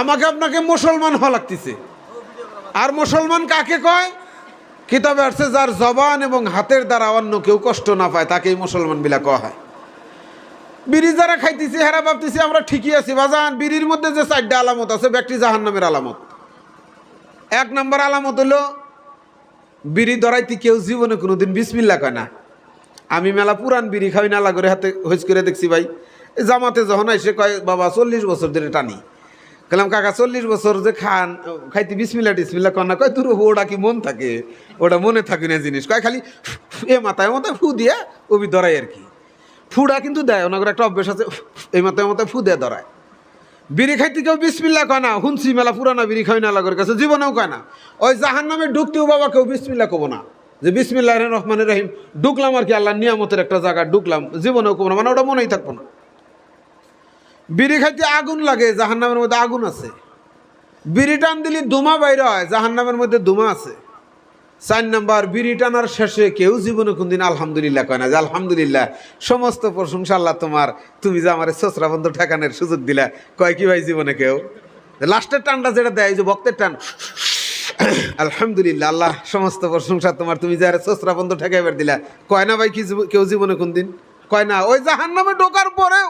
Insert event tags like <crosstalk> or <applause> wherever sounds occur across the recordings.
আমাকে আপনাকে মুসলমান হওয়া লাগতেছে। আর মুসলমান কাকে কয়? কিতাবে আসছে, যার জবান এবং হাতের দ্বারা অন্য কেউ কষ্ট না পায়, তাকেই মুসলমান বিলা হয়। বিড়ি যারা খাইতেছি, হেরা ভাবতেছি, আমরা ঠিকই আছি। বাজান, বিড়ির মধ্যে যে চারটা আলামত আছে ব্যক্তি জাহান নামের আলামত। এক নম্বর আলামত হলো, বিড়ি ধরাইতে কেউ জীবনে কোনোদিন বিসমিল্লা কয় না। আমি মেলা পুরান বিড়ি খাই, নালা করে হাতে হইস করে দেখছি ভাই। জামাতে যখন এসে কয়, বাবা, চল্লিশ বছর ধরে টানি। গেলাম কাকা, চল্লিশ বছর যে খান, খাইতে বিসমিল্লা টিসমিল্লা না। কয়, তোর ওটা কি মন থাকে? ওটা মনে থাকে না জিনিস। কয়, খালি এ মাথায় মাথায় ফু দিয়ে ওবি ধরাই আর কি। ফুডা কিন্তু দেয়, ওনার একটা অভ্যেস আছে, এই মাথায় মাথায় ফু দিয়ে ধরায়। বিড়ি খাইতে কেউ বিসমিল্লা কয় না, হুনসি মেলা পুরানা বিড়ি খাই না লাগর কাছে, জীবনেও কয় না। ওই জাহান নামে ঢুকতেও বাবা কেউ বিসমিল্লা কব না। যে বিসমিল্লাহ রহমান রহিম, ঢুকলাম আর কি আল্লাহ নিয়ামতের একটা জায়গা ঢুকলাম, জীবনেও কব না মানে ওটা মনেই থাকব না। বিড়ি খাইতে আগুন লাগে জাহান নামের মধ্যে আগুন আছে। বিড়ি টান দিলে দুমা বাইরে হয় জাহান নামের মধ্যে দুমা আছে। চার নাম্বার, বিড়ি টানার শেষে কেউ জীবনে কোনদিন আলহামদুলিল্লাহ কয় না যে, আলহামদুলিল্লাহ, সমস্ত প্রশংসা আল্লাহ তোমার। তুমি যে আমার সসরা বন্ধ ঠেকানোর সুযোগ দিলা, কয় কি ভাই জীবনে কেউ? লাস্টের টানটা যেটা দেয় যে ভক্তের টান, আলহামদুলিল্লাহ, আল্লাহ সমস্ত প্রশংসা তোমার। তুমি যে আর সসরা বন্ধ ঠেকাইবার দিলা, কয় না ভাই কি কেউ জীবনে কোনদিন? কয় না, ওই জাহান নামে ঢোকার পরেও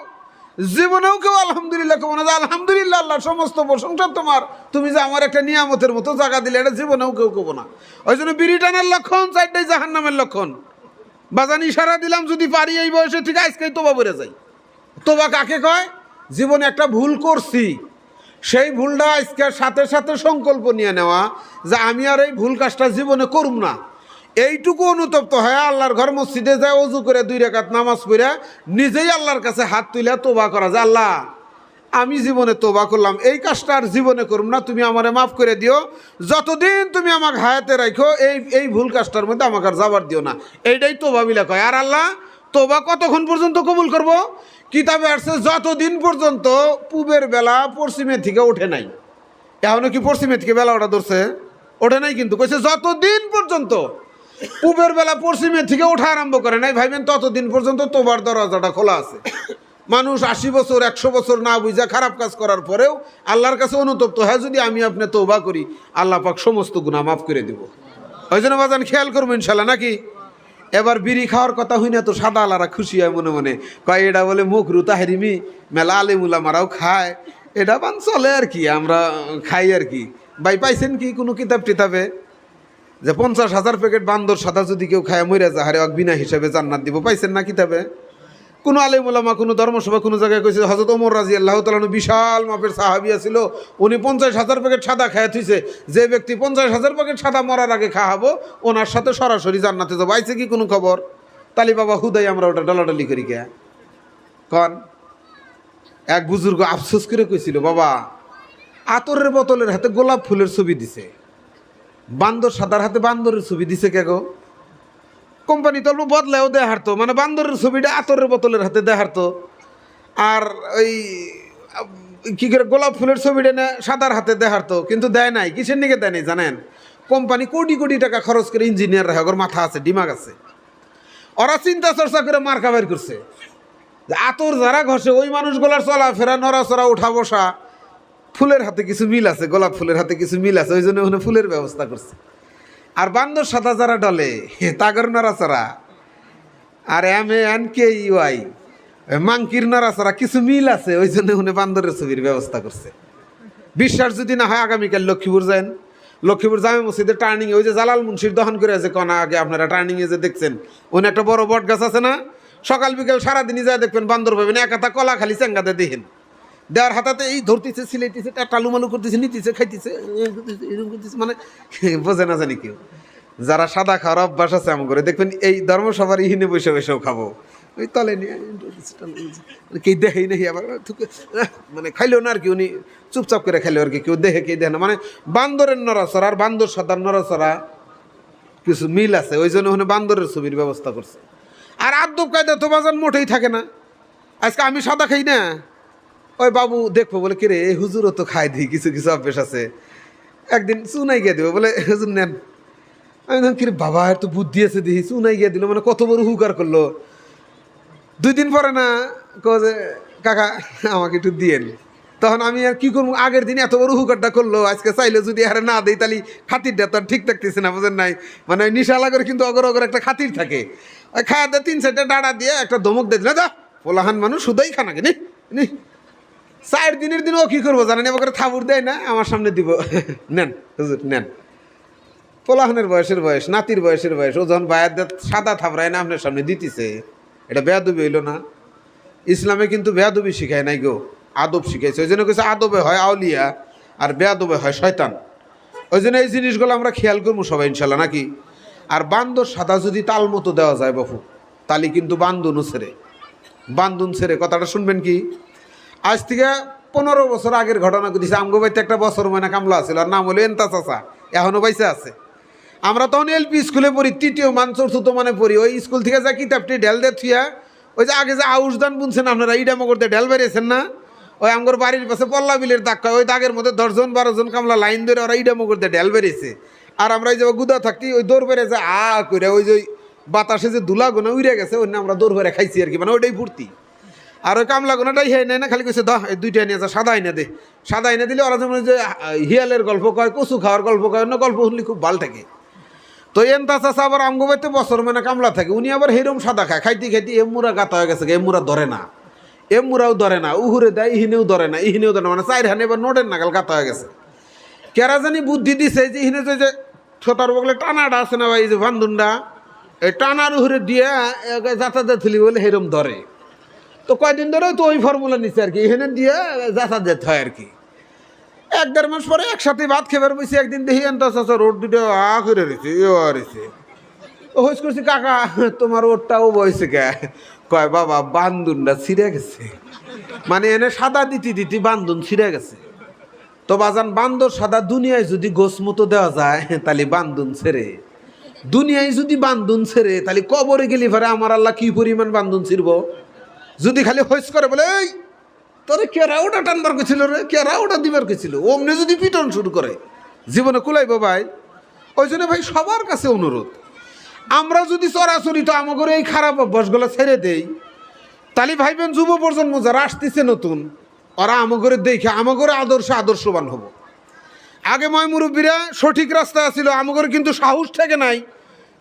জীবনেও কেউ আলহামদুলিল্লাহ কেউ না আলহামদুলিল্লাহ আল্লাহ সমস্ত প্রশংসা তোমার। তুমি যে আমার একটা নিয়ামতের মতো জায়গা দিলে, এটা জীবনেও কেউ কেউ না। ওই জন্য বিড়ি টানার লক্ষণ, চারটাই জাহান নামের লক্ষণ। বাজান ইশারা দিলাম, যদি পারি এই বয়সে ঠিক আজকেই তোবা বলে যাই। তোবা কাকে কয়? জীবনে একটা ভুল করছি। সেই ভুলটা আজকে সাথে সাথে সংকল্প নিয়ে নেওয়া যে আমি আর এই ভুল কাজটা জীবনে করুম না। এইটুকু অনুতপ্ত হয় আল্লাহর ঘর মসজিদে যায় অজু করে দুই রেখাত নামাজ পড়ে নিজেই আল্লাহর কাছে হাত তুলে তোবা করা যে আল্লাহ, আমি জীবনে তোবা করলাম, এই কাজটা আর জীবনে করুম না, তুমি আমারে মাফ করে দিও। যতদিন তুমি আমাকে হায়াতে রাখো এই এই ভুল কাজটার মধ্যে আমাকে আর যাবার দিও না। এইটাই তোবা মিলা কয়। আর আল্লাহ, তোবা কতক্ষণ পর্যন্ত কবুল করব? কিতাবে আসছে, যতদিন পর্যন্ত পূবের বেলা পশ্চিমের থেকে ওঠে নাই। এখনও কি পশ্চিমের থেকে বেলা ওটা ধরছে? ওঠে নাই কিন্তু। কইছে, যতদিন পর্যন্ত পূবের বেলা পশ্চিমের থেকে ওঠা আরম্ভ করে নাই। ভাইবেন, ততদিন পর্যন্ত তোবার দরজাটা খোলা আছে। মানুষ আশি বছর, একশো বছর না বুঝা খারাপ কাজ করার পরেও আল্লাহর কাছে অনুতপ্ত, হয়, যদি আমি আপনি তৌবা করি, আল্লাহ পাক সমস্ত গুণা মাফ করে দিব। ওই জন্য বাজান, খেয়াল করব ইনশাল্লাহ, নাকি? এবার বিড়ি খাওয়ার কথা হই না তো সাদা আলারা খুশি হয় মনে মনে। কয়, এটা বলে মুখ রুতা হেরিমি মেলা আলেমুলা মারাও খায়। এটা বান চলে আর কি, আমরা খাই আর কি। ভাই, পাইছেন কি কোনো কিতাব টিতাবে যে পঞ্চাশ হাজার প্যাকেট বান্দর সাদা যদি কেউ খায় মরে যাহারে অক বিনা হিসাবে জান্নাত দিব। পাইছেন না কিতাবে? কোনো আলেমুলামা কোনো ধর্মসভা, কোনো জায়গায় কইছে হজরত ওমর রাজি আল্লাহ তালানু বিশাল মাপের সাহাবিয়া ছিল উনি পঞ্চাশ হাজার প্যাকেট সাদা খায় থুইছে। যে ব্যক্তি পঞ্চাশ হাজার প্যাকেট সাদা মরার আগে খাওয়াবো, ওনার সাথে সরাসরি জান্নাতে যাব। আইছে কি কোনো খবর? তালি বাবা, হুদাই আমরা ওটা ডলাডলি করি কে? কন? এক বুজুর্গ আফসোস করে কইছিল, বাবা, আতরের বোতলের হাতে গোলাপ ফুলের ছবি দিছে। বান্দর সাদার হাতে বান্দরের ছবি দিছে কে গো? কোম্পানি তো অল্প বদলাও দেয় হারতো মানে বান্দরের ছবিটা আতরের বোতলের হাতে দেয় হারতো আর ওই, কি করে গোলাপ ফুলের ছবিটা না সাদার হাতে দেয় হারতো কিন্তু দেয় নাই, কিসের নিকে দেয় নাই জানেন? কোম্পানি কোটি কোটি টাকা খরচ করে ইঞ্জিনিয়ার রাখে ওর মাথা আছে, ডিমাগ আছে। ওরা চিন্তা চর্চা করে মার্কা বের করছে। আতর যারা ঘষে, ওই মানুষগুলার চলাফেরা, নড়াচড়া, উঠা বসা ফুলের হাতে কিছু মিল আছে, গোলাপ ফুলের হাতে কিছু মিল আছে, ওই জন্য ওখানে ফুলের ব্যবস্থা করছে। আর বান্দর সাদা যারা ডলে তাগর নড়াচড়া, আর এম এ এন কে ইউআই মাংকির নড়াচড়া, কিছু মিল আছে, ওই জন্য ওখানে বান্দরের ছবির ব্যবস্থা করছে। বিশ্বাস যদি না হয় আগামীকাল লক্ষ্মীপুর যান। লক্ষ্মীপুর জামে মসজিদে টার্নিং ওই যে জালাল মুন্সির দহন করে আছে কনা আগে আপনারা টার্নিংয়ে যে দেখছেন ওখানে একটা বড় বট গাছ আছে না? সকাল বিকাল সারাদিনই যায় দেখবেন বান্দর পাবেন এক হাতা কলা খালি চেঙ্গাতে দেখেন দেওয়ার হাতাতে এই ধরতেছে, সিলাইতেছে টালুমালু করতেছে, নিতেছে, খাইতেছে এরকম করতেছে মানে <laughs> বোঝে না জানি কেউ। যারা সাদা খাওয়ার অভ্যাস আছে এমন করে, দেখবেন এই ধর্ম ধর্মসভার ইহিনে বসে বসেও খাব। ওই তলে নিয়ে মানে কেউ দেখেই নাকি আবার মানে খাইলেও না আর কি, উনি চুপচাপ করে খাইলেও আর কি, কেউ দেখে কেউ দেখে না। মানে বান্দরের নড়াচড়া আর বান্দর সাদার নড়াচড়া, কিছু মিল আছে, ওই জন্য ওখানে বান্দরের ছবির ব্যবস্থা করছে। আর আদব কায়দা তো বাজার মোটেই থাকে না। আজকে আমি সাদা খাই না। ওই বাবু দেখব বলে, কিরে, এই হুজুরও তো খাই দিই কিছু কিছু অভ্যেস আছে। একদিন চুনাই গিয়ে দেবো বলে, হুজুর, নেন। আমি ধর কিরে বাবা, এর তো বুদ্ধি আছে দেখি চুনাই গিয়ে দিল মানে কত বড় হুকার করল। দুই দিন পরে না যে, কাকা, আমাকে একটু দিয়েন। তখন আমি আর কি করব? আগের দিন এত বড় হুকারটা করল, আজকে চাইলে যদি আরে না দেই, তাহলে খাতিরটা তো আর ঠিক থাকতেছে না, বুঝেন নাই? মানে নিশা লাগার কিন্তু অগর অগর একটা খাতির থাকে। ওই খাওয়া তিন চারটা ডাড়া দিয়ে একটা ধমক দিয়ে দিলে দা পোলাহান মানুষ, শুধুই খানাকে নি নি। চার দিনের দিন ও কী করব জানেন? এবার থাবুর দেয় না, আমার সামনে দিব। নেন, হুজুর, নেন। পোলাহানের বয়সের বয়স, নাতির বয়সের বয়স ও যখন বায়াত সাদা থাবড়ায় না আপনার সামনে দিতেছে। এটা বেয়াদবি হইল না। ইসলামে কিন্তু বেয়াদবি শিখায় নাই গো, আদব শিখাইছে। ওই জন্য কিছু আদবে হয় আউলিয়া, আর বেয়াদবে হয় শয়তান। ওই জন্য এই জিনিসগুলো আমরা খেয়াল করব সবাই, ইনশাল্লাহ, নাকি? আর বান্দর সাদা যদি তাল মতো দেওয়া যায় বাপু, তালি কিন্তু বান্দুনও ছেড়ে। বান্দুন ছেড়ে, কথাটা শুনবেন কি? আজ থেকে পনেরো বছর আগের ঘটনা দিছে আমগো বাড়িতে একটা বছর ময়না কামলা আছিল আর নাম হলো এন্তা চাচা এখনও বাইসে আছে। আমরা তখন এলপি স্কুলে পড়ি, তৃতীয় মান চতুর্থ মানে পড়ি, ওই স্কুল থেকে যা কিতাবটি ঢেল দে থুয়া ওই যে আগে যে আউশ দান বুনছেন আপনারা, ইডা দিয়ে ঢেল বেরিয়েছেন না? ওই আমগর বাড়ির পাশে পল্লা বিলের দাগ ওই দাগের মধ্যে দশজন বারোজন কামলা লাইন ধরে ওরা ইডা মগর দিয়ে ঢেল বেরিয়েছে আর আমরা এই যে গুদা থাকতি, ওই দৌড় বেড়ে যে আ করে, ওই যে ওই বাতাসে যে ধুলা গোনা উড়ে গেছে, ওই আমরা দৌড় বেড়ে খাইছি আর কি মানে ওইটাই ফুর্তি। আর ওই কামলা গোনাটাই হে নেয় না, খালি কইছে, দহ, এই দুইটা নিয়ে যা, সাদা এনে দে। সাদা এনে দিলে ওরা যেমন যে হিয়ালের গল্প কয়, কচু খাওয়ার গল্প কয়, অন্য গল্প শুনলে খুব ভালো থাকে। তো এনতা চাষা আবার আমগো বাইতে বছর মানে কামলা থাকে, উনি আবার হেরম সাদা খায়। খাইতে খাইতে এমুরা গাতা হয়ে গেছে এমুরা ধরে না। এমুরাও ধরে না, উহুরে দেয়, ইহিনেও ধরে না, ইহিনেও ধরে না মানে চার হানে এবার নোটের নাগাল গাতা হয়ে গেছে। কেরা জানি বুদ্ধি দিছে যে ইহিনে যে ছোটার বগলে টানাটা আছে না ভাই যে ভান্দুনটা, এই টানার উহুরে দিয়ে যাতায়াত থুলি বলে হেরম ধরে। তো কয়দিন ধরে তো ওই ফর্মুলা নিচ্ছে আর কি, এখানে দিয়ে যাতায়াত হয় আর কি। এক দেড় মাস পরে একসাথে ভাত খেবার বসে একদিন দেখি চাচা রোড দুটো আ করে রয়েছে ইয়ে রয়েছে। ও হইস করছি, কাকা, তোমার ওরটাও বয়সে কে? কয়, বাবা, বান্দুনটা ছিঁড়ে গেছে। মানে এনে সাদা দিতে দিতে বান্দুন ছিঁড়ে গেছে। তো বাজান, বান্দর সাদা দুনিয়ায় যদি গোস মতো দেওয়া যায়, তাহলে বান্দুন ছেড়ে। দুনিয়ায় যদি বান্দুন ছেড়ে, তাহলে কবরে গেলি পরে আমার আল্লাহ কি পরিমাণ বান্দুন ছিড়ব? যদি খালি হইস করে বলে, এই, তোরে কেরা ওটা টানবার কেছিল রে? কেরা ওটা দিবার কেছিল অমনি যদি পিটন শুরু করে, জীবনে কুলাইব ভাই। ওই জন্য ভাই সবার কাছে অনুরোধ, আমরা যদি চরাচরি তো আমাদের এই খারাপ অভ্যাসগুলো ছেড়ে দেই, তাহলে ভাইবেন যুব প্রজন্ম যারা আসতেছে নতুন, ওরা আমাগরে দেখে আমাগরে আদর্শ আদর্শবান হব। আগে ময় মুরব্বীরা সঠিক রাস্তা ছিল আমাগরে কিন্তু সাহস থেকে নাই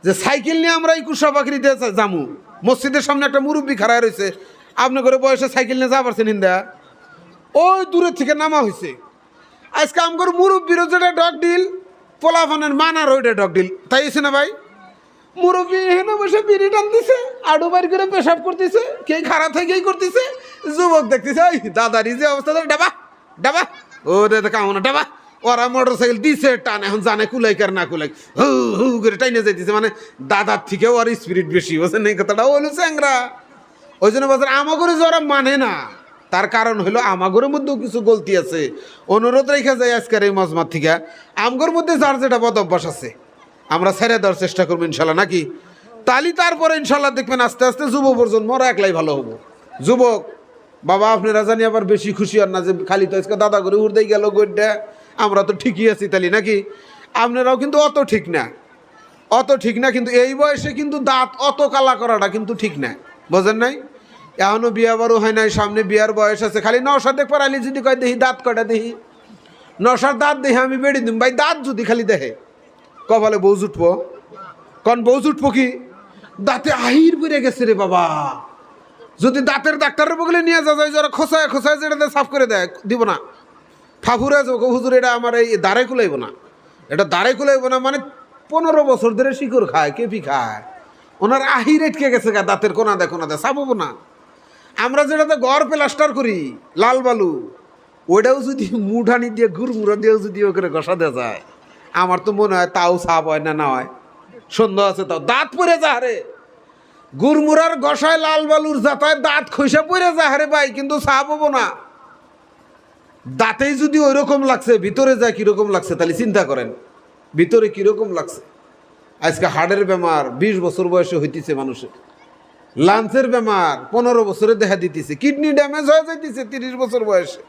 যে সাইকেল নিয়ে আমরা এই কুসা বাকরিতে যামু। মসজিদের সামনে একটা মুরব্বী খাড়ায় রয়েছে আপনি করে বয়সে সাইকেল নিয়ে যা পারছেন ইন্দা ওই দূরের থেকে নামা হয়েছে আজকে আমগর মুরব্বীরও যেটা ডগ ডিল পোলাফানের মানার ওইটা ডগ ডিল। তাই না ভাই? মুরব্বী এখানে বসে বিড়ি টানতেছে, আডু বাড়ি করে পেশাব করতেছে কে খারাপ থেকে কে করতেছে, যুবক দেখতেছে ওই দাদারি যে অবস্থা ধরে ডাবা ডাবা ও দাদা কামনা, ডাবা, ওরা মোটর সাইকেল দিছে, টান, এখন জানে কুলাই কার না কুলাই। হু হু করে টাইনে যাইতেছে মানে দাদার থেকেও আর স্পিরিট বেশি, বুঝছেন এই কথাটা? হলো চ্যাংরা। ওই জন্য বলছেন আমাগরে যারা মানে না। তার কারণ হলো আমাগরের মধ্যেও কিছু গলতি আছে। অনুরোধ রেখে যায় আজকের এই মজমার থেকে। আমগর মধ্যে যার যেটা বদ অভ্যাস আছে, আমরা ছেড়ে দেওয়ার চেষ্টা করব ইনশাল্লাহ, নাকি? তালি তারপরে ইনশাল্লাহ দেখবেন আস্তে আস্তে যুব প্রজন্ম, ওরা একলাই ভালো হব। যুবক, বাবা আপনারা জানি আবার বেশি খুশি হন না যে খালি তো আজকে দাদা করে উড়তেই গেল গড্ডা আমরা তো ঠিকই আছি তালি, নাকি? আপনারাও কিন্তু অত ঠিক না। অত ঠিক না, কিন্তু এই বয়সে কিন্তু দাঁত অত কালা করাটা কিন্তু ঠিক না। বোঝেন নাই? এখনও বিয়া বারো হয় নাই, সামনে বিয়ার বয়স আছে। খালি নশা দেখ পারালি যদি কয় দেখি, দাঁত কটা দেখি। নশার দাঁত দেখি আমি বেড়ে দিম। ভাই, দাঁত যদি খালি দেখে, কপালে বউ জুটবো। কন বউ জুটবো কি? দাঁতে আহির বেড়ে গেছে রে বাবা। যদি দাঁতের ডাক্তারের বগলে নিয়ে যা যায়, যারা খোসায় খোসায় যেটা সাফ করে দেয়, দিব না। ফাফুরে যাব হুজুর, এটা আমার এই দাঁড়ে কুলাইব না। এটা দাঁড়ে কুলাইব না মানে পনেরো বছর ধরে শিকড় খায়, কেপি খায়। ওনার আহির গেছে গা, দাঁতের কোনা দেয় কোনা দেয় সাবো না। আমরা যেটাতে গড় প্লাস্টার করি, লাল বালু, ওইটাও যদি মুঠানি দিয়ে, গুড়মুড়া দিয়েও যদি ওকে ঘষা দেওয়া যায়, আমার তো মনে হয় তাও সাপ হয় না না হয়। সন্দেহ আছে তাও। দাঁত পরে যা রে। গুড়মুড়ার গসায় লাল বালুর যাতায় দাঁত খসে পড়ে যা রে ভাই, কিন্তু সাপ হব না। দাঁতেই যদি ওই রকম লাগছে, ভিতরে যায় কীরকম লাগছে, তাহলে চিন্তা করেন। ভিতরে কীরকম লাগছে? আজকে হার্টের বেমার, বিশ বছর বয়সে হইতেছে মানুষের। লাঞ্চের বেমার, পনেরো বছরে দেখা দিতেছে কিডনি ড্যামেজ হয়ে যাইতেছে তিরিশ বছর বয়সে।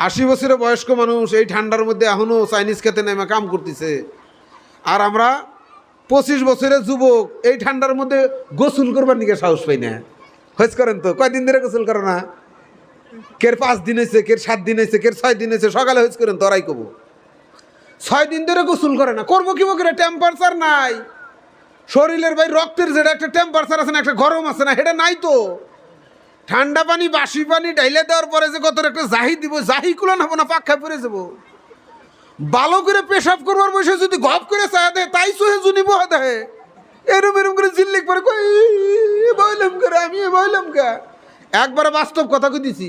আশি বছরের বয়স্ক মানুষ এই ঠান্ডার মধ্যে এখনও চাইনিজ খেতে নেমে কাম করতেছে। আর আমরা পঁচিশ বছরের যুবক, এই ঠান্ডার মধ্যে গোসল করবার নিকে সাহস পাই না। হয়েছ করেন তো? কয়দিন ধরে গোসল করো না? কের পাঁচ দিন হয়েছে, কের সাত দিন হয়েছে, কের ছয় দিন হয়েছে, সকালে হয়েছে করেন, তোরাই কব। ছয় দিন ধরে গোসল করে না, করব কি করে টেম্পারেচার নাই। শরীরের ভাই রক্তের যেটা একটা টেম্পারেচার আছে না, একটা গরম আছে না, সেটা নাই তো। ঠান্ডা পানি, বাসি পানি ডাইলে দেওয়ার পরে যে কত একটা জাহি দিব, জাহি কুলো নেব না পাক্ষা পরে যাব। ভালো করে পেশাব করবার বসে যদি গপ করে চায় দেয়, তাই সহে জুনিব দেয় এরম এরম করে জিল্লিক পরে বইলাম করে আমি বইলাম কা? একবারে বাস্তব কথা কই দিছি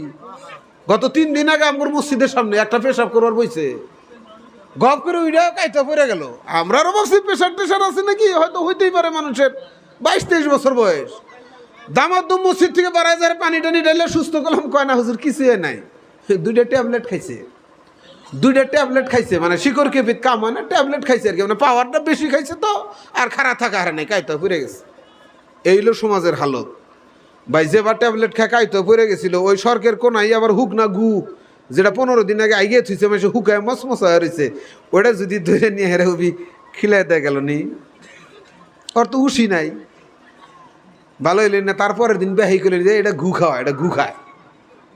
গত তিন দিন আগে আমার মসজিদের সামনে একটা পেশাব করবার বইছে। গপ করে উইরা কাইটা পড়ে গেল। আমরারও ভাবছি প্রেশার টেশার আছে নাকি? হয়তো হইতেই পারে মানুষের বাইশ তেইশ বছর বয়স। দামার দামাদ্দম মসজিদ থেকে বাড়ায় যায়, পানি টানি ডাইলে সুস্থ করলাম। কয় না, হুজুর, কিছুই নাই। দুইটা ট্যাবলেট খাইছে। দুইটা ট্যাবলেট খাইছে মানে শিকড় কেপিত কাম মানে ট্যাবলেট খাইছে আর কি। মানে পাওয়ারটা বেশি খাইছে তো, আর খারাপ থাকা হারে নাই কাইতে পড়ে গেছে। এই হলো সমাজের হালত। ভাই যেবার ট্যাবলেট খায় কাইতে পড়ে গেছিল। ওই সরকের কোনাই আবার হুক না গু। যেটা পনেরো দিন আগে আইগে থুইছে মানে হুকায় মসমসা হয়ে রয়েছে ওটা যদি ধরে নিয়ে হেরে হবি খিলাই দেয় গেল নি। ওর তো উসি নাই। ভালো হইলেন না, তারপরের দিন বেহাই করলেন যে এটা ঘু খাওয়া, এটা ঘু খায়।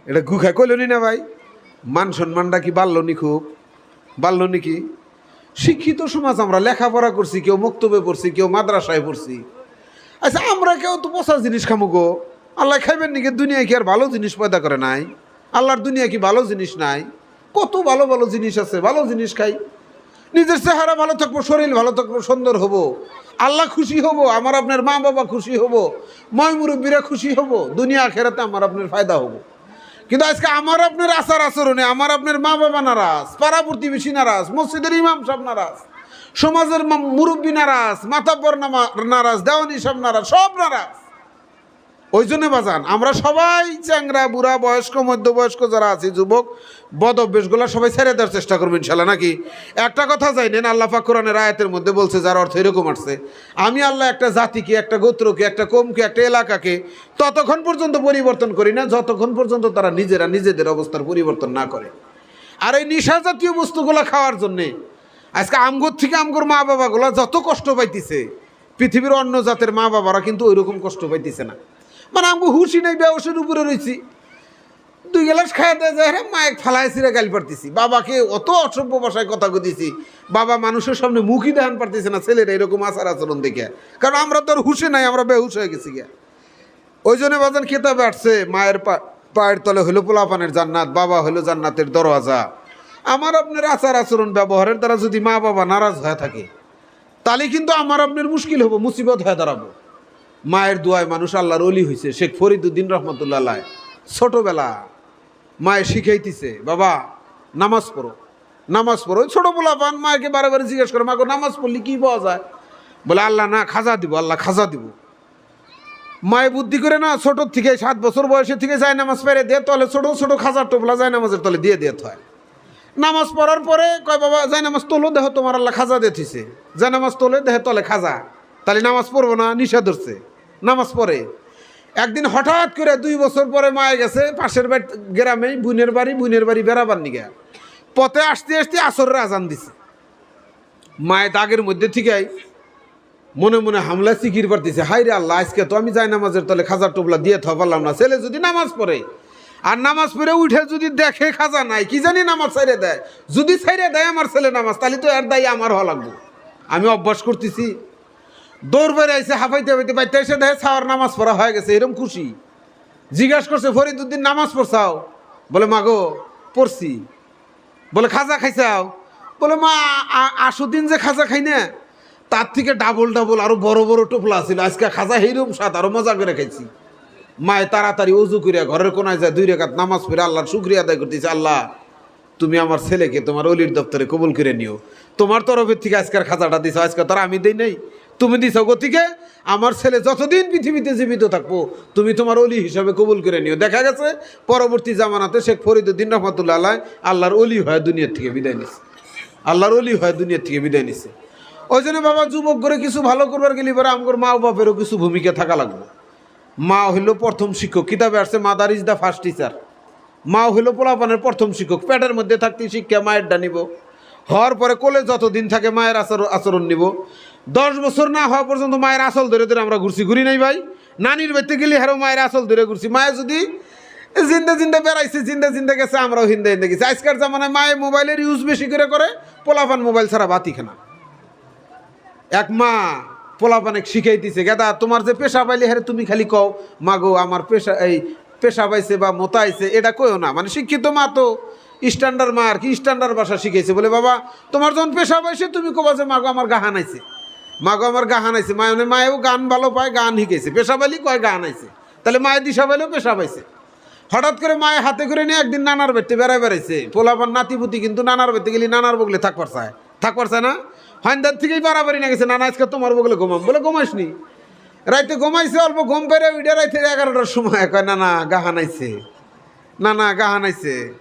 এটা ঘু খায়। কইলনি না ভাই, মান সম্মানটা কি বাড়লো নি খুব? বাড়লো নাকি শিক্ষিত সমাজ আমরা, লেখাপড়া করছি, কেউ মক্তবে পড়ছি, কেউ মাদ্রাসায় পড়ছি। আচ্ছা আমরা কেউ তো পচা জিনিস খামো গো। আল্লাহ খাইবেন নাকি দুনিয়া কি আর ভালো জিনিস পয়দা করে নাই? আল্লাহর দুনিয়া কি ভালো জিনিস নাই? কত ভালো ভালো জিনিস আছে, ভালো জিনিস খাই। নিজের চেহারা ভালো থাকব, শরীর ভালো থাকব, সুন্দর হব। আল্লাহ খুশি হব, আমার আপনার মা বাবা খুশি হব ময় মুরব্বীরা খুশি হব, দুনিয়া খেরাতে আমার আপনার ফায়দা হব। কিন্তু আজকে আমার আপনার আচার আচরণে আমার আপনার মা বাবা নারাজ পাড়া প্রতিবেশী নারাজ, মসজিদের ইমাম সব নারাজ, সমাজের মুরব্বী নারাজ, মাতাব্বর নারাজ, দেওয়ানি সব নারাজ সব নারাজ। ওই জন্য বাজান, আমরা সবাই চ্যাংরা, বুড়া, বয়স্ক, মধ্যবয়স্ক যারা আছি, যুবক, বদ অভ্যেসগুলো সবাই ছেড়ে দেওয়ার চেষ্টা করব ইনশাল্লাহ, নাকি? একটা কথা জানেন আল্লাহ পাক কোরআনের আয়াতের মধ্যে বলছে, যার অর্থ এরকম আসছে, আমি আল্লাহ একটা জাতিকে, একটা গোত্রকে, একটা কমকে, একটা এলাকাকে ততক্ষণ পর্যন্ত পরিবর্তন করি না, যতক্ষণ পর্যন্ত তারা নিজেরা নিজেদের অবস্থার পরিবর্তন না করে। আর এই নিশা জাতীয় বস্তুগুলো খাওয়ার জন্যে, আজকে আমগর থেকে আমগর মা বাবাগুলো যত কষ্ট পাইতেছে, পৃথিবীর অন্য জাতের মা বাবারা কিন্তু ওইরকম কষ্ট পাইতেছে না। মানে আমগো হুশি নেই ব্যবসার উপরে রয়েছি। দুই গ্লাস খাই দেয় যায় হ্যাঁ মায়ের ফালাই ছিঁড়ে গাল পারতেছি। বাবাকে অত অসভ্য ভাষায় কথা কইতেছি। বাবা মানুষের সামনে মুখই দেখান পারতেছে না, ছেলেরা এরকম আচার আচরণ দেখে। কারণ আমরা তো আর হুশে নাই, আমরা বেহুশ হয়ে গেছি গিয়া। ওই জন্য বাজান খেতাবে আসছে, মায়ের পায়ের তলে হলো পোলাপানের জান্নাত, বাবা হলো জান্নাতের দরওয়াজা। আমার আপনার আচার আচরণ, ব্যবহারের দ্বারা যদি মা বাবা নারাজ হয়ে থাকে, তাহলে কিন্তু আমার আপনার মুশকিল হব মুসিবত হয়ে দাঁড়াবো। মায়ের দোয়ায় মানুষ আল্লাহর অলি হয়েছে শেখ ফরিদুদ্দিন রহমতুল্লাহ ছোটবেলা মায়ে শিখাইতেছে, বাবা, নামাজ পড়ো। নামাজ পড়ো। ছোট পোলা পান মায়েকে বারে জিজ্ঞেস করে মাকে নামাজ পড়লি কি পাওয়া যায়? বলে, আল্লাহ না, খাজা দিব, আল্লাহ খাজা দিব। মায়ে বুদ্ধি করে না, ছোট থেকে সাত বছর বয়সে থেকে যায় নামাজ পেরে দিয়ে তলে ছোট ছোট খাজার টোপলা যায় নামাজের তলে দিয়ে দিয়ে হয় নামাজ পড়ার পরে কয়, বাবা, যায় নামাজ তোলো, দেহ তোমার আল্লাহ খাজা দিয়ে থিছে যায় নামাজ তোলে, দেহ তলে খাজা। তাহলে নামাজ পড়ব না নিশা ধরছে। নামাজ পড়ে। একদিন হঠাৎ করে দুই বছর পরে মায়ে গেছে, পাশের বাড়ি, গ্রামে বুনের বাড়ি বুনের বাড়ি বেড়াবার নিগে। পথে আসতে আসতে আসরের আজান দিছে। মায়ে দাগের মধ্যে থেকেই মনে মনে হামলা সিকির পারতেছে হাই রে আল্লাহ, আজকে তো আমি যাই নামাজের তলে খাজার টোপলা দিয়ে থা পারলাম না। ছেলে যদি নামাজ পড়ে, আর নামাজ পড়ে উঠে যদি দেখে খাজা নাই, কি জানি নামাজ ছাইরে দেয়? যদি ছাইরে দেয় আমার ছেলে নামাজ, তাহলে তো এর দায়ী আমার হওয়া লাগবে। আমি অভ্যাস করতেছি। দৌড় আইসে হাফাইতে হাফাইতে বাইতে এসে দেখে ছাওয়ার নামাজ পড়া হয়ে গেছে এরকম খুশি। জিজ্ঞাসা করছে ফরিদুদ্দিন নামাজ পড়ছাও? বলে, মাগো, পড়ছি। বলে, খাজা খাইছাও? বলে, মা, আ- আশো দিন যে খাজা খাই না, তার থেকে ডাবল ডাবল আরও বড় বড় টোপলা ছিল। আজকে খাজা হেরম সাত আরও মজা করে খাইছি। মায়ে তাড়াতাড়ি উজু করিয়া ঘরের কোনায় যায়, দুই রেখাত নামাজ পড়ে আল্লাহর শুক্রিয়া আদায় করতেছে, আল্লাহ, তুমি আমার ছেলেকে, তোমার অলির দপ্তরে কবুল করে নিও। তোমার তরফের থেকে আজকের খাজাটা দিছো, আজকে তোর আমি দেই নাই। তুমি দিছো গতিকে আমার ছেলে যতদিন পৃথিবীতে জীবিত থাকব, তুমি তোমার অলি হিসাবে কবুল করে নিও। দেখা গেছে, পরবর্তী জামানাতে শেখ ফরিদুদ্দিন রহমতুল্লাহ আল্লাহ আল্লাহর অলি হয়ে দুনিয়ার থেকে বিদায় নিছে। আল্লাহর অলি হয়ে দুনিয়ার থেকে বিদায় নিছে। ওই জন্য বাবা, যুবক করে কিছু ভালো করবার গেলে পরে আমার মা বাপেরও কিছু ভূমিকা থাকা লাগবে। মা হইল প্রথম শিক্ষক, কিতাবে আসছে mother is the first teacher. মা হইল পোলাপানের প্রথম শিক্ষক, পেটের মধ্যে থাকতে শিক্ষা মায়ের ডা নিব। হওয়ার পরে কোলে যতদিন থাকে মায়ের আচরণ আচরণ নিব। দশ বছর না হওয়া পর্যন্ত মায়ের আসল ধরে ধরে আমরা ঘুরছি। ঘুরি নাই ভাই। নানির বাড়িতে গেলে হারো মায়ের আসল ধরে ঘুরছি। মায়ের যদি জিন্দা জিন্দে বেড়াইছে, জিন্দা জিন্দে গেছে, আমরাও হিন্দা হিন্দে গেছি। আজকের জামানায় মায়ে মোবাইলের ইউজ বেশি করে করে পোলাপান মোবাইল ছাড়া বাতি খানা এক মা পোলাপান পোলাপানে শিখাইতেছে, গেদা, তোমার যে পেশা পাইলে হ্যাঁ তুমি খালি কও, মাগো, আমার পেশা, এই পেশা পাইছে বা মোতা আইছে, এটা কইও না। মানে শিক্ষিত মা তো স্ট্যান্ডার্ড মা আর কি স্ট্যান্ডার্ড ভাষা শিখাইছে। বলে, বাবা, তোমার যখন পেশা পাইছে, তুমি কবা যে, মাগো, আমার গাহান আইছে। মাগো আমার গাহান আইছে। মায় মানে মায়েও গান ভালো পায়, গান শিখাইছে। পেশা পাইলি কয় গান আইছে। তাহলে মায়ের দিশা পাইলেও পেশা পাইছে। হঠাৎ করে মায়ে হাতে করে নিয়ে একদিন নানার বেড়তে বেড়াই বেড়াইছে। পোলাপান নাতিপুতি কিন্তু নানার বেড়তে গেলে নানার বগলে থাকবার চায় থাকবার চায় না? হাইন্দার থেকেই বাড়াবাড়ি না গেছে। নানা, আজকে তোমার বগলে ঘুমাম। বলে ঘুমাসনি? রাইতে ঘুমাইছে, অল্প ঘুম পেরে উইডে রাইতে এগারোটার সময় কয়, নানা না গাহান আইছে। না না গাহান আইছে।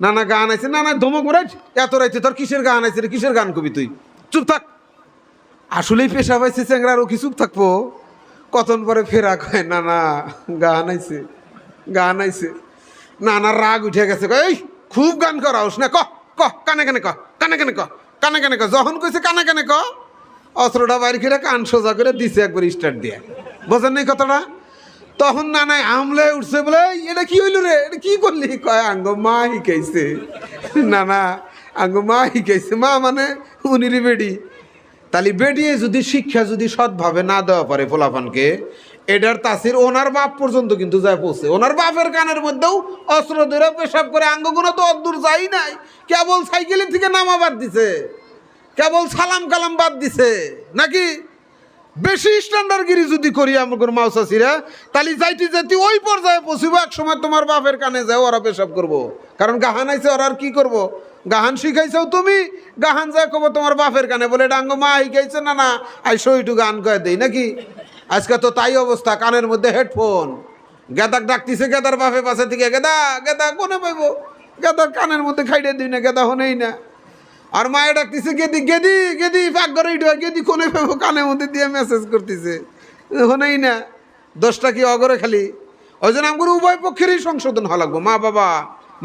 না না গান আইছে। না না ধমক মরে এত রাইতে তোর কিসের গান আইছে রে? কিসের গান কবি তুই? চুপ থাক। আসলেই পেশা পাইছে চ্যাংরারও কি চুপ থাকব। কতন পরে ফেরা কয় না না গান আইছে গান আইছে না না রাগ উঠে গেছে এই খুব গান করাওস না ক ক কানে কানে ক কানে কানে ক কানে কানে ক। যখন কইছে কানে কানে ক অস্ত্রটা বাইরে খেলে কান সোজা করে দিছে একবার স্টার্ট দিয়ে। বোঝেন নাই কথাটা? তখন নানায় আমলে উঠছে বলে "এই, এটা কি হইল রে? এটা কি করলি? কয় আঙ্গ মা শিখাইছে। না না আঙ্গ মা শিখাইছে। মা মানে উনিরি বেডি। তাহলে বেডিয়ে যদি শিক্ষা যদি সৎভাবে না দেওয়া পারে ফোলাফানকে, এটার তাসির ওনার বাপ পর্যন্ত কিন্তু যায় পৌঁছে। ওনার বাপের কানের মধ্যেও অস্ত্র ধরে পেশাব করে আঙ্গগুলো তো অদ্দূর যাই নাই। কেবল সাইকেলের থেকে নামা বাদ দিছে। কেবল সালাম কালাম বাদ দিছে। নাকি? বেশি স্ট্যান্ডার্ডগিরি যদি করি আমার মাউসাসিরা তাহলে যাইতে যাইতে ওই পর্যায়ে পৌঁছিব এক সময় তোমার বাপের কানে যায় ওরা পেশাব করব। কারণ গাহান আইছে, ওরা আর কি করব? গাহান শিখাইছেও তুমি, গাহান যায় কব তোমার বাপের কানে, বলে ডাঙ্গ, মা শিখাইছে না না আই সইটু গান কয়ে দেই, নাকি? আজকে তো তাই অবস্থা, কানের মধ্যে হেডফোন। গেদাক ডাকতিছে, গেদার বাপের পাশে থেকে, গেদা গেদা, কোনে পাইব? গেদার কানের মধ্যে খাইডে দিই না, গেদা হনেই না। আর মায়ে ডাকতেছে, গেদি গেদি গেদি পাক করে ইটু গেদি কোনে পাবো কানের মধ্যে দিয়ে মেসেজ করতেছে। হনেই না দশটা কি অগরে খালি? ওই জন্য আমার উভয় পক্ষেরই সংশোধন হওয়া লাগবো। মা বাবা,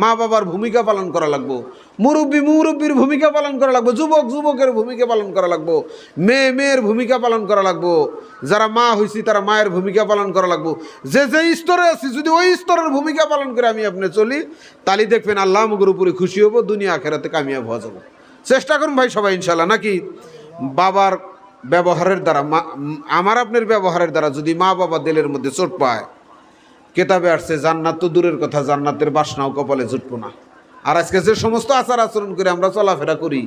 মা বাবার ভূমিকা পালন করা লাগবো। মুরব্বী, মুরব্বীর ভূমিকা পালন করা লাগবো। যুবক, যুবকের ভূমিকা পালন করা লাগবো। মেয়ে, মেয়ের ভূমিকা পালন করা লাগবো। যারা মা হয়েছি তারা মায়ের ভূমিকা পালন করা লাগবো। যে যে স্তরে আছি, যদি ওই স্তরের ভূমিকা পালন করে আমি আপনি চলি, তাহলে দেখবেন আল্লাহ মুগুর উপরে খুশি হব, দুনিয়া, আখেরাতে কামিয়াব হওয়া যাব। চেষ্টা করুন ভাই সবাই ইনশাল্লাহ নাকি বাবার ব্যবহারের দ্বারা, মা, আমার আপনার ব্যবহারের দ্বারা যদি মা বাবা দিলের মধ্যে চোট পায়, কেতাবে আসছে, জান্নাত তো দূরের কথা, জান্নাতের বাসনাও কপালে জুটবো না। আর আজকে যে সমস্ত আচার আচরণ করে আমরা চলাফেরা করি,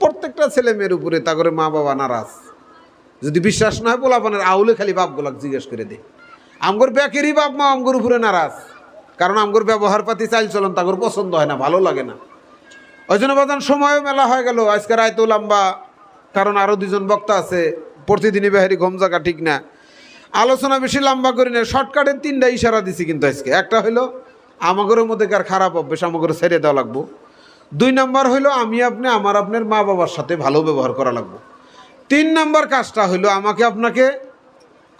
প্রত্যেকটা ছেলে মেয়ের উপরে তা করে মা বাবা নারাজ। যদি বিশ্বাস না হয়, পোলাপানের আউলে খালি বাপগুলাক জিজ্ঞেস করে দে আমগর ব্যাকেরই বাপ মা আমগর উপরে নারাজ। কারণ আমগর ব্যবহার পাতি চাল চলন তাগর পছন্দ হয় না, ভালো লাগে না। ওই জন্য বাজান সময়ও মেলা হয়ে গেল। আজকে রায়তো লম্বা, কারণ আরও দুজন বক্তা আছে। প্রতিদিনই বেহারি ঘুম জায়গা ঠিক না। আলোচনা বেশি লম্বা করি না শর্টকাটের তিনটা ইশারা দিছি কিন্তু আজকে। একটা হইল আমাগরের মধ্যে কার খারাপ অভ্যেস, আমাগরে ছেড়ে দেওয়া লাগবো। দুই নম্বর হইল, আমি আপনি, আমার আপনার মা বাবার সাথে ভালো ব্যবহার করা লাগবো। তিন নম্বর কাজটা হইল, আমাকে আপনাকে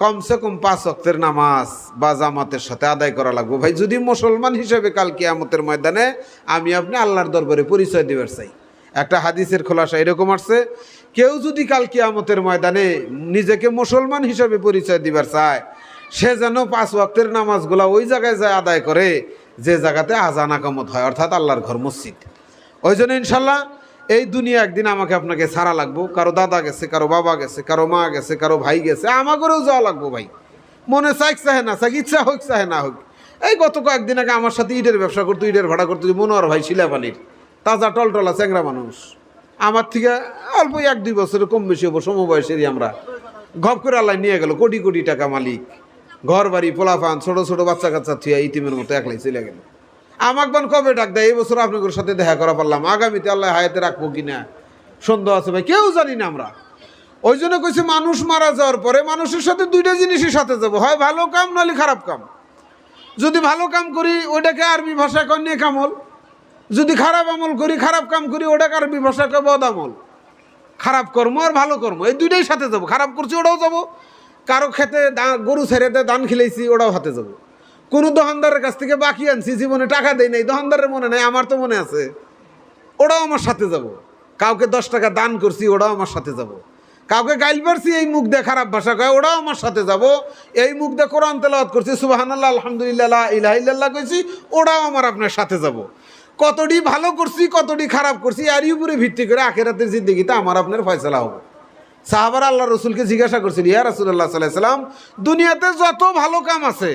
কমসে কম পাঁচ অক্তের নামাজ বা জামাতের সাথে আদায় করা লাগবো। ভাই, যদি মুসলমান হিসেবে কাল কিয়ামতের ময়দানে আমি আপনি আল্লাহর দরবারে পরিচয় দেবার চাই। একটা হাদিসের খোলাসা এরকম আসছে, কেউ যদি কাল কিয়ামতের ময়দানে নিজেকে মুসলমান হিসেবে পরিচয় দিবার চায়, সে যেন পাঁচ ওয়াক্তের নামাজগুলা ওই জায়গায় যায় আদায় করে, যে জায়গাতে আজান আকামত হয়, অর্থাৎ আল্লাহর ঘর মসজিদ। ওই জন্য ইনশাল্লাহ এই দুনিয়া একদিন আমাকে আপনাকে সারা লাগবো। কারও দাদা গেছে, কারও বাবা গেছে, কারও মা গেছে, কারও ভাই গেছে, আমাকেও যাওয়া লাগবো ভাই। মনে চাইক চাহে না চাক ইচ্ছা হোক চাহে না হোক। এই গত কয়েকদিন আগে আমার সাথে ইটের ব্যবসা করতো, ইটের ভাড়া করতো মনোহর ভাই শিলাপানির তাজা টলটলা চ্যাংরা মানুষ। আমার থেকে অল্প এক দুই বছরের কম বেশি হব, সমবয়সেরই আমরা। ঘপ করে আল্লাহ নিয়ে গেল, কোটি কোটি টাকা মালিক। ঘর বাড়ি পোলাফান ছোট ছোট বাচ্চা কাচ্চা থুয়া ইতিমের মতো একলাই চলে গেল। আমাকে বান কবে ডাক দেয়? এই বছর আপনাদের সাথে দেখা করা পারলাম। আগামীতে আল্লাহ হায়াতে রাখব কিনা? সন্দেহ আছে ভাই, কেউ জানি না আমরা। ওই জন্য কইছে মানুষ মারা যাওয়ার পরে মানুষের সাথে দুইটা জিনিসই সাথে যাব। হয় ভালো কাম, নাহলে খারাপ কাম। যদি ভালো কাম করি, ওইটাকে আরবি ভাষায় নেক আমল। যদি খারাপ আমল করি, খারাপ কাম করি, ওটাকে আরবি ভাষায় কয় বদ আমল। খারাপ কর্ম আর ভালো কর্ম, এই দুইটাই সাথে যাব। খারাপ করছি, ওটাও যাব। কারও খেতে গরু ছেড়ে দান খেলেছি ওটাও হাতে যাব। কোনো দোকানদারের কাছ থেকে বাকি আনছি, জীবনে টাকা দেয় নাই, দোকানদারের মনে নাই, আমার তো মনে আছে, ওটাও আমার সাথে যাব। কাউকে দশ টাকা দান করছি, ওটাও আমার সাথে যাব। কাউকে গাইল পারছি, এই মুখ দিয়ে খারাপ ভাষা কয় ওরাও আমার সাথে যাব। এই মুখ দিয়ে কোরআন তেলাওয়াত করছি, সুবাহানাল্লাহ, আলহামদুলিল্লাহ ইলাহ ইল্লাল্লাহ কইছি ওরাও আমার আপনার সাথে যাব। কতটি ভালো করছি, কতটি খারাপ করছি এরই উপরে ভিত্তি করে আখেরাতের জিন্দিগিতে আমার আপনার ফয়সলা হবে। সাহাবার আল্লাহ রসুলকে জিজ্ঞাসা করছিল, ইয়া রাসুল্লাহ সাল্লাহ সাল্লাম, দুনিয়াতে যত ভালো কাম আছে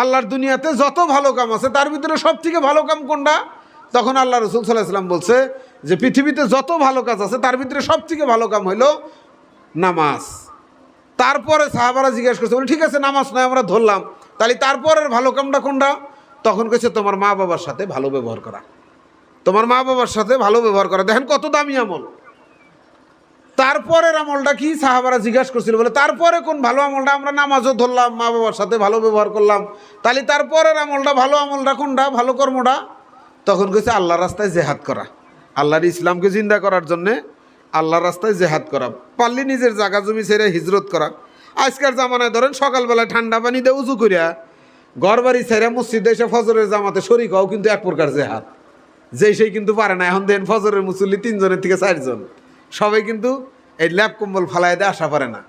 আল্লাহর দুনিয়াতে যত ভালো কাম আছে, তার ভিতরে সব থেকে ভালো কাম কোনটা? তখন আল্লাহ রসুল সাল্লাহ সাল্লাম বলছে যে, পৃথিবীতে যত ভালো কাজ আছে, তার ভিতরে সব থেকে ভালো কাম হইল নামাজ। তারপরে সাহাবারা জিজ্ঞেস করছে, বলে, ঠিক আছে, নামাজ নয়, আমরা ধরলাম। তাহলে তারপরের ভালো কামটা কোনটা? তখন কেছে তোমার মা বাবার সাথে ভালো ব্যবহার করা। তোমার মা বাবার সাথে ভালো ব্যবহার করা। দেখেন কত দামি আমল। তারপরের আমলটা কি সাহাবারা জিজ্ঞাসা করছিল? বলে, তারপরে কোন ভালো আমলটা? আমরা নামাজও ধরলাম, মা বাবার সাথে ভালো ব্যবহার করলাম। তাহলে তারপরের আমলটা, ভালো আমলটা কোনটা? ভালো কর্মটা? তখন কইছে, আল্লাহর রাস্তায় জেহাদ করা। আল্লাহর ইসলামকে জিন্দা করার জন্যে আল্লাহর রাস্তায় জেহাদ করা। পারলি নিজের জাগা জমি ছেড়ে হিজরত করা। আজকের জামানায় ধরেন সকালবেলায় ঠান্ডা পানি দিয়ে উজু করিয়া ঘর বাড়ি ছেড়ে মসজিদে এসে ফজরের জামাতে শরিক হও কিন্তু এক প্রকার জেহাদ। যেই সেই কিন্তু পারে না। এখন দেন ফজরের মুসল্লি তিনজনের থেকে চারজন। সবাই কিন্তু এই ল্যাপ কম্বল ফালাই দিয়ে আসা পারে না।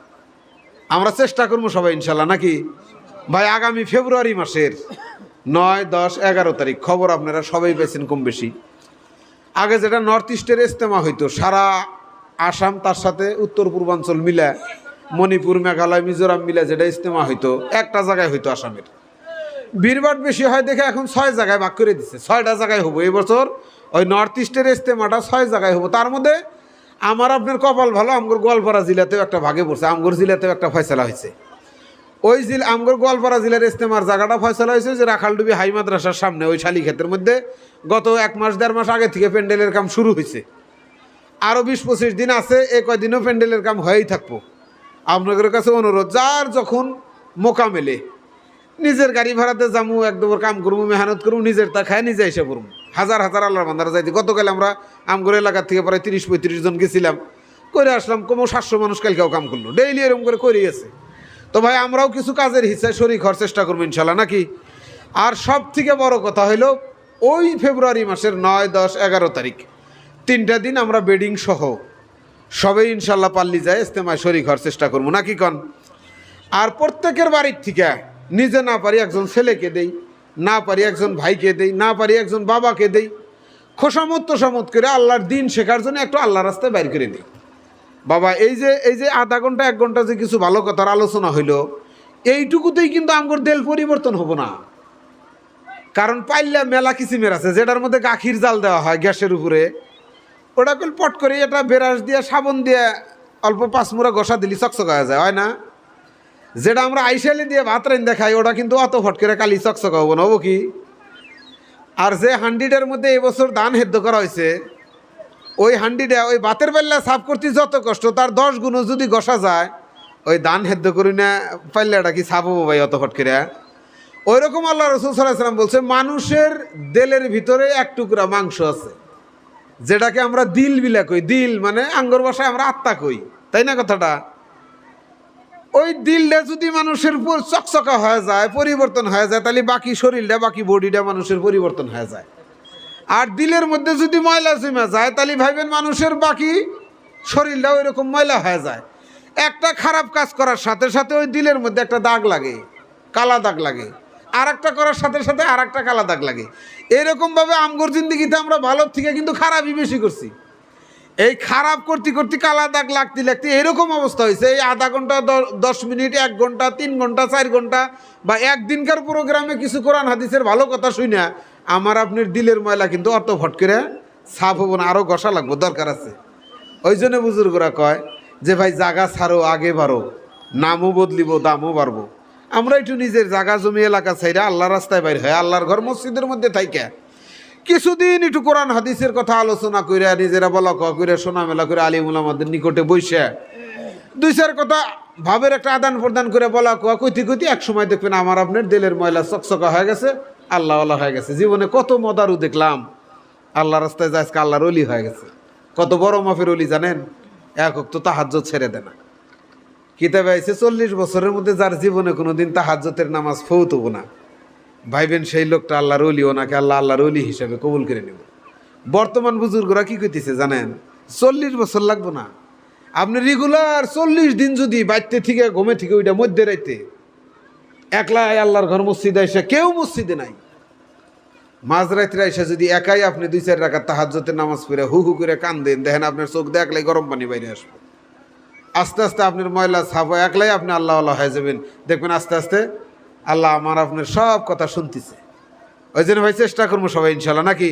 আমরা চেষ্টা করব সবাই, ইনশাল্লাহ, নাকি? ভাই, আগামী ফেব্রুয়ারি মাসের নয়, দশ, এগারো তারিখ, খবর আপনারা সবাই পেয়েছেন কম বেশি। আগে যেটা নর্থ ইস্টের ইস্তেমা হইতো, সারা আসাম তার সাথে উত্তর পূর্বাঞ্চল মিলে, মণিপুর, মেঘালয়, মিজোরাম মিলে যেটা ইস্তেমা হইতো, একটা জায়গায় হইতো আসামের। ভিড়ভাট বেশি হয় দেখে এখন ছয় জায়গায় ভাগ করে দিচ্ছে ছয়টা জায়গায় হব। এবছর ওই নর্থ ইস্টের ইস্তেমাটা ছয় জায়গায় হব। তার মধ্যে আমার আপনার কপাল ভালো, আমগর গোয়ালপাড়া জেলাতেও একটা ভাগে পড়ছে, আমগর জেলাতেও একটা ফয়সলা হয়েছে। ওই জিল, আমগর গোয়ালপাড়া জেলার ইস্তেমার জায়গাটা ফয়সলা হয়েছে যে রাখালডুবি হাই মাদ্রাসার সামনে, ওই শালি ক্ষেতের মধ্যে। গত এক মাস, দেড় মাস আগে থেকে প্যান্ডেলের কাম শুরু হয়েছে। আরও বিশ পঁচিশ দিন আছে, এ কয়দিনও প্যান্ডেলের কাম হয়েই থাকব। আপনাদের কাছে অনুরোধ, যার যখন মোকা মেলে নিজের গাড়ি ভাড়াতে যামু একদম কাম করব, মেহনত করব, নিজের তা খায়, নিজে এসে পড়ব। হাজার হাজার আল্লাহর বান্দারা যাইতে। গতকাল আমরা আমগর এলাকার থেকে প্রায় তিরিশ পঁয়ত্রিশ জন গেছিলাম। করে আসলাম, কমো সাতশো মানুষ কালকেও কাম করল। ডেইলি এরকম করে করেই আছে তো ভাই, আমরাও কিছু কাজের হিসায় শরীর হওয়ার চেষ্টা করব ইনশাল্লাহ, নাকি? আর সব থেকে বড় কথা হইল, ওই ফেব্রুয়ারি মাসের নয়, দশ, এগারো তারিখ, তিনটা দিন আমরা বেডিং সহ সবাই ইনশাল্লাহ পাল্লি যায়, ইস্তেমায় শরীর হওয়ার চেষ্টা করব, নাকি কন? আর প্রত্যেকের বাড়ির থেকে, নিজে না পারি একজন ছেলেকে দেই না পারি একজন ভাইকে দেই, না পারি একজন বাবাকে দেই। খোসামত তোসামত করে আল্লাহর দিন শেখার জন্য একটু আল্লাহ রাস্তায় বাইর করে দিই। বাবা, এই যে এই যে আধা ঘণ্টা, এক ঘণ্টা যে কিছু ভালো কথার আলোচনা হইল, এইটুকুতেই কিন্তু আমগর দেল পরিবর্তন হব না। কারণ পাইলে মেলা কিসিমের আছে, যেটার মধ্যে গাখির জাল দেওয়া হয় গ্যাসের উপরে। ওটাকে পট করে এটা বেরাস দিয়ে, সাবন দিয়ে অল্প পাঁচমুড়া ঘষা দিলি, চকচকা যায়, হয় না? যেটা আমরা আইসালি দিয়ে ভাত রাইন দেখাই, ওটা কিন্তু অত ফট করে কালি চকচক হব না কি? আর যে হান্ডিটার মধ্যে এবছর ধান হেদ্দ করা হয়েছে, ওই হান্ডিটা ওই ভাতের বেলা সাফ করতে যত কষ্ট, তার দশ গুণও যদি ঘষা যায়, ওই ধান হেদ্দ করি না পাইলে পাল্লাটা কি সাফ হব ভাই অত ফট করে? ওই রকম আল্লাহ রসুল সাল্লাম বলছে, মানুষের দেলের ভিতরে এক টুকরা মাংস আছে, যেটাকে আমরা দিল বিলা কই, দিল মানে আঙ্গর বাসায় আমরা আত্মা কই, তাই না কথাটা? ওই দিলটা যদি মানুষের উপর চকচকা হয়ে যায়, পরিবর্তন হয়ে যায়, তাহলে বাকি শরীরটা, বাকি বডিটা মানুষের পরিবর্তন হয়ে যায়। আর দিলের মধ্যে যদি ময়লা জমে যায়, তাহলে ভাইবেন মানুষের বাকি শরীরটা ওই রকম ময়লা হয়ে যায়। একটা খারাপ কাজ করার সাথে সাথে ওই দিলের মধ্যে একটা দাগ লাগে, কালা দাগ লাগে। আর একটা করার সাথে সাথে আর একটা কালা দাগ লাগে। এরকমভাবে আমগর জিন্দিগিতে আমরা ভালোর থেকে কিন্তু খারাপই বেশি করছি। এই খারাপ করতে করতে কালা দাগ লাগতে লাগতে এরকম অবস্থা হয়েছে। এই আধা ঘণ্টা দশ মিনিট, এক ঘণ্টা, তিন ঘণ্টা, চার ঘণ্টা বা একদিনকার প্রোগ্রামে কিছু কোরআন হাদিসের ভালো কথা শুনে আমার আপনার দিলের ময়লা কিন্তু অত ফট করে সাফ হব না আরও ঘষা লাগবো, দরকার আছে। ওই জন্য বুজুর্গরা কয় যে, ভাই, জাগা ছাড়ো, আগে বাড়ো, নামও বদলিব, দামও বাড়বো। আমরা একটু নিজের জাগা জমি এলাকা ছাইরা আল্লাহ রাস্তায় বাইর হয় আল্লাহর ঘর মসজিদের মধ্যে থাইকা। কিছুদিন একটু কোরআন হাদিসের কথা আলোচনা করে নিজেরা বলা করে শোনামেলা করে আলিমুল আমাদের নিকটে বসে দুই চার কথা ভাবের একটা আদান প্রদান করে বলা কোয়া কইতে কইতে এক সময় দেখবেন আমার আপনার দিলের ময়লা চকচকা হয়ে গেছে, আল্লাহ আল্লাহ হয়ে গেছে। জীবনে কত মদারু দেখলাম আল্লাহ রাস্তায় যায় আজকে আল্লাহর অলি হয়ে গেছে। কত বড় মাফের অলি জানেন, এক তো তাহাজ্য ছেড়ে দেয় না। কিতাবে আইছে চল্লিশ বছরের মধ্যে যার জীবনে কোনোদিন তাহাজ্যতের নামাজ ফৌতব না। ভাইবেন সেই লোকটা আল্লাহর অলি ওনাকে আল্লাহ আল্লাহর অলি হিসাবে কবুল করে নেব। বর্তমান বুজুর্গরা কী কইতেছে জানেন? চল্লিশ বছর লাগবো না। আপনি রেগুলার চল্লিশ দিন যদি বাইতে থেকে ঘুমে থেকে ওইটা মধ্যে রাইতে একলা আল্লাহর ঘর মসজিদে এসে কেউ মসজিদে নাই। মাঝরাত্রে এসে যদি একাই আপনি দুই চার রাখা তাহাজ্যতে নামাজ পড়ে হু হু করে কান দেন দেখেন আপনার চোখ দেখলেই গরম পানি বাইরে আসবে। আস্তে আস্তে আপনার ময়লা হয়, একলাই আপনি আল্লাহ আল্লাহ হয়ে যাবেন। দেখবেন আস্তে আস্তে আল্লাহ আমার আপনার সব কথা শুনতেছে। ওই জন্য ভাই চেষ্টা করব সবাই, ইনশাল্লাহ। নাকি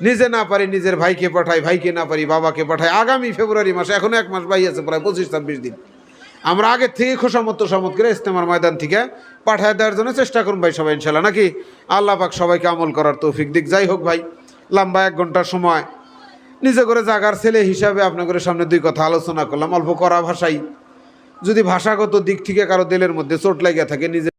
নিজে না পারি, নিজের ভাইকে পাঠাই, ভাইকে না পারি, বাবাকে পাঠাই। আগামী ফেব্রুয়ারি মাসে, এখনও এক মাস বাই আছে, প্রায় পঁচিশ, ছাব্বিশ দিন। আমরা আগে থেকে খোসামত সামত করে ইস্তেমার ময়দান থেকে পাঠায় দেওয়ার জন্য চেষ্টা করুন ভাই সবাই, ইনশাল্লাহ। নাকি আল্লাহ পাক সবাইকে আমল করার তৌফিক দিক। যাই হোক ভাই, লম্বা এক ঘণ্টার সময়। নিজে করে জাগার ছেলে হিসাবে আপনাদের সামনে দুই কথা আলোচনা করলাম। অল্প করা ভাষাই। যদি ভাষাগত দিক থেকে কারও দিলের মধ্যে চোট লাগিয়ে থাকে, নিজে